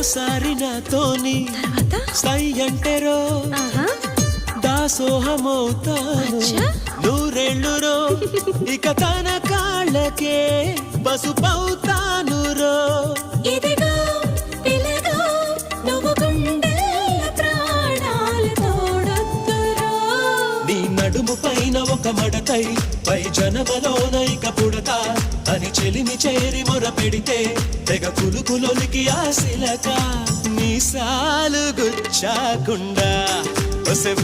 ఓసారి నాతోని తర్వాత? సై అంటేరో ఆహా. దాసోహమవుతాను. అచ్చా. నూరేళ్ళు రో ఇక తన కాళ్ళకే పసుపవుతాను రో నడుము పైన ఒక మడతై పై జనమలోన ఇక పుడతా. అని చెలిమి చేరి మొర పెడితే తెగ కులుకులొలికి ఆశలక నీ సాలు గుచ్చాకుండా ఒసె